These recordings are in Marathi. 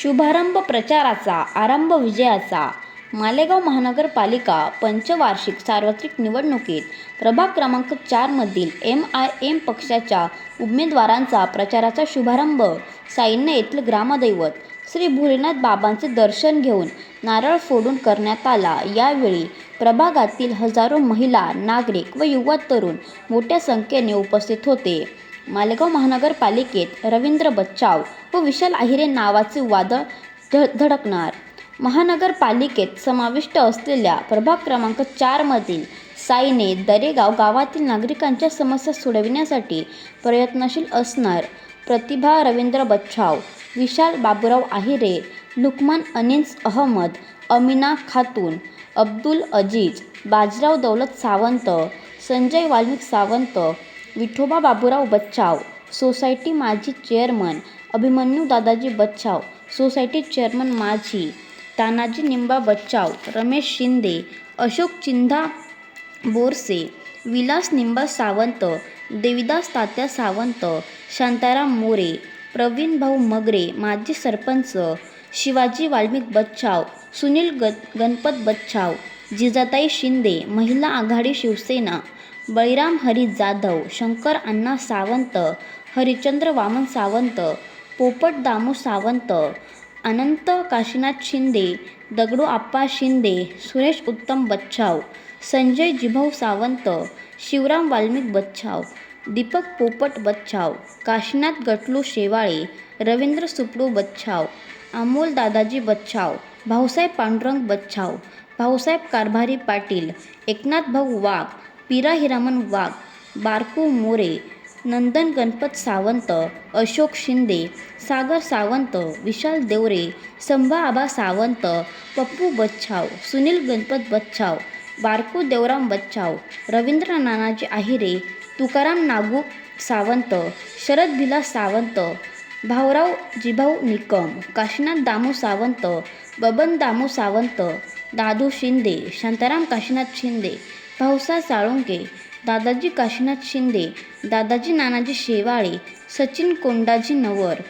शुभारंभ प्रचाराचा आरंभ विजयाचा मालेगाव महानगरपालिका पंचवार्षिक सार्वत्रिक निवडणुकीत प्रभाग क्रमांक चारमधील एम आय एम पक्षाच्या उमेदवारांचा प्रचाराचा शुभारंभ सायन्य येथील ग्रामदैवत श्री भोलेनाथ बाबांचे दर्शन घेऊन नारळ फोडून करण्यात आला. यावेळी प्रभागातील हजारो महिला नागरिक व युवा तरुण मोठ्या संख्येने उपस्थित होते. मालेगाव महानगरपालिकेत रवींद्र बच्चाव व विशाल आहिरे नावाचे वादळ ध धडकणार. महानगरपालिकेत समाविष्ट असलेल्या प्रभाग क्रमांक चारमधील साईने दरेगाव गावातील नागरिकांच्या समस्या सोडविण्यासाठी प्रयत्नशील असणार. प्रतिभा रवींद्र बच्छाव विशाल बाबूराव आहिरे लुकमान अनिन्स अहमद अमिना खातून अब्दुल अजीज बाजीराव दौलत सावंत संजय वाल्मिक सावंत विठोबा बाबूराव बच्चाव सोसायटी माजी chairman Abhimanyu Dadaji Bachhav society chairman माझी तानाजी निंबा बच्चाव रमेश शिंदे अशोक चिंधा बोरसे विलास निंबा सावंत देविदास तात्या सावंत शांताराम मोरे प्रवीण भाऊ मगरे माजी सरपंच शिवाजी वाल्मिक बच्चाव सुनील ग गणपत बच्चाव जिजाताई शिंदे महिला आघाडी शिवसेना बळीराम हरी जाधव शंकर अण्णा सावंत हरिचंद्र वामन सावंत पोपट दामू सावंत अनंत काशीनाथ शिंदे दगडू आप्पा शिंदे सुरेश उत्तम बच्छाव संजय जिभाऊ सावंत शिवराम वाल्मिक बच्छाव दीपक पोपट बच्छाव काशीनाथ गटलू शेवाळे रवींद्र सुपडू बच्छाव अमोल दादाजी बच्छाव भाऊसाहेब पांडुरंग बच्छाव भाऊसाहेब कारभारी पाटील एकनाथ भाऊ वाघ पिरा हिरामन वाघ बारकू मोरे नंदन गणपत सावंत अशोक शिंदे सागर सावंत विशाल देवरे संभा आबा सावंत पप्पू बच्छाव सुनील गणपत बच्छाव बारकू देवराम बच्छाव रवींद्र नानाजी आहिरे तुकाराम नागू सावंत शरद भिला सावंत भाऊराव जिभाऊ निकम काशीनाथ दामू सावंत बबन दामू सावंत दादू शिंदे शांताराम काशीनाथ शिंदे भाऊसाहेब साळुंके दादाजी काशीनाथ शिंदे दादाजी नानाजी शेवाळे सचिन कोंडाजी नवर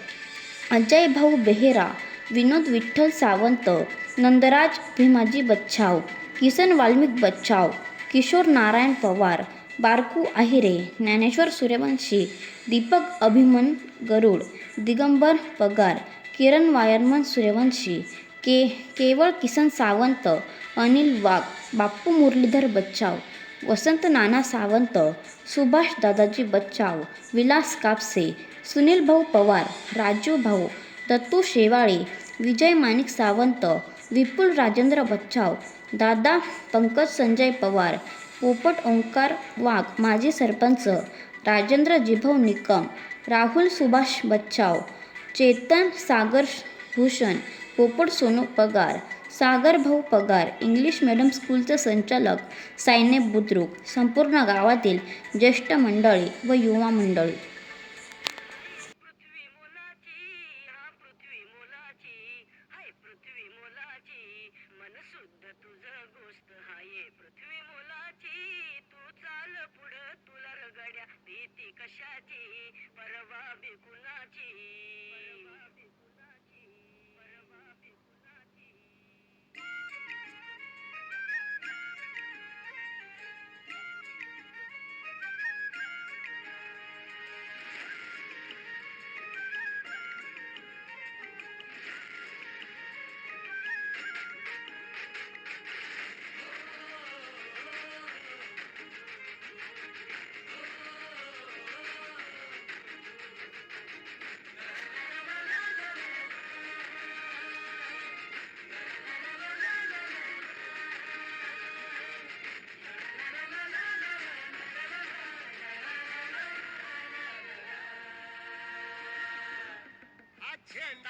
अजय भाऊ बेहेरा विनोद विठ्ठल सावंत नंदराज भीमाजी बच्छाव किसन वाल्मिक बच्छाव किशोर नारायण पवार बारकू आहिरे ज्ञानेश्वर सूर्यवंशी दीपक अभिमन गरुड दिगंबर पगार किरण वायरमन सूर्यवंशी के केवळ किसन सावंत अनिल वाघ बाप्पू मुरलीधर बच्चाव वसंत नाना सावंत सुभाष दादाजी बच्चाव विलास कापसे सुनील भाऊ पवार राजू भाऊ दत्तू शेवाळे विजय माणिक सावंत विपुल राजेंद्र बच्चाव दादा पंकज संजय पवार पोपट ओंकार वाघ माजी सरपंच राजेंद्र जिभव निकम राहुल सुभाष बच्चाव चेतन सागर भूषण पोपट सोनू पगार सागर भाऊ पगार इंग्लिश मिडियम स्कूलचे संचालक सायने बुद्रुक संपूर्ण गावातील ज्येष्ठ मंडळी व युवा मंडळी.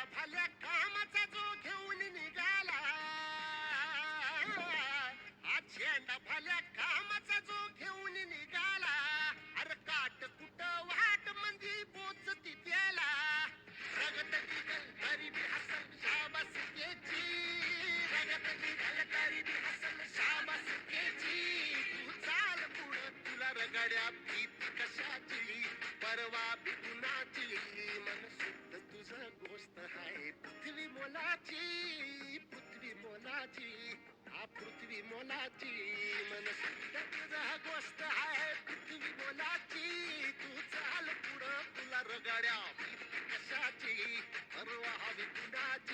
भल्या कामाचा जो घेऊन निघाला. आज झेंडा कामाचा जो घेऊन निघाला. अरे काट कुट वाट मंदी बोच तिथेला रगत निघल गरिबी हसल शाबास केची. रगत निघल गरिबी हसल शाबास केची. तू चाल पुढं तुला रगड्या भीती कशाची? परवा मोलाची हा पृथ्वी मोलाची मन गोष्ट आहे पृथ्वी मोलाची. तू चाल पुढं तुला रगाड्या कशाची? परवा हवी कुणाची?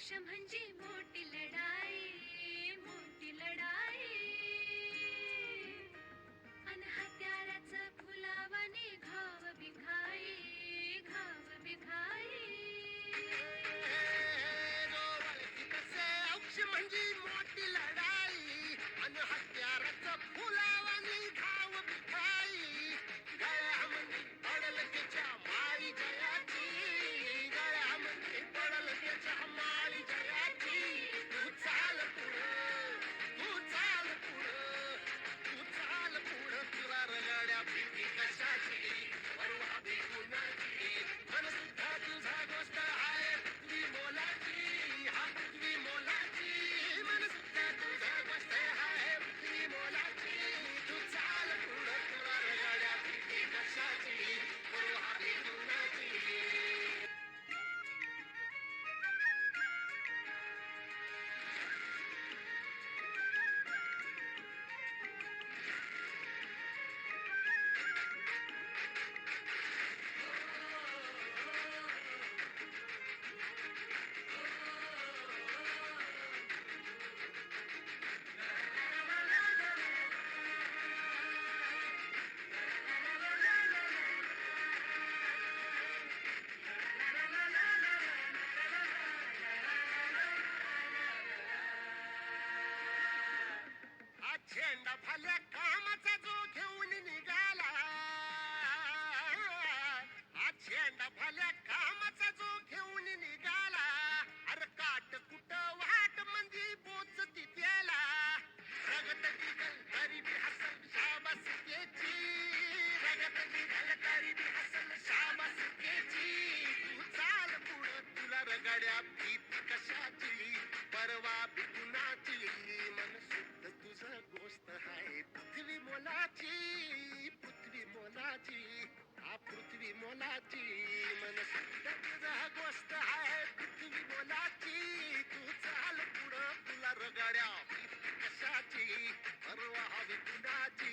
मोक्ष म्हणजे मोठी लढाई. मनाती मनस जाग वस्त आहे पृथ्वी बोलाची तू चाल पुढं तुला रगाड्या कशाची परवा हवी कुणाची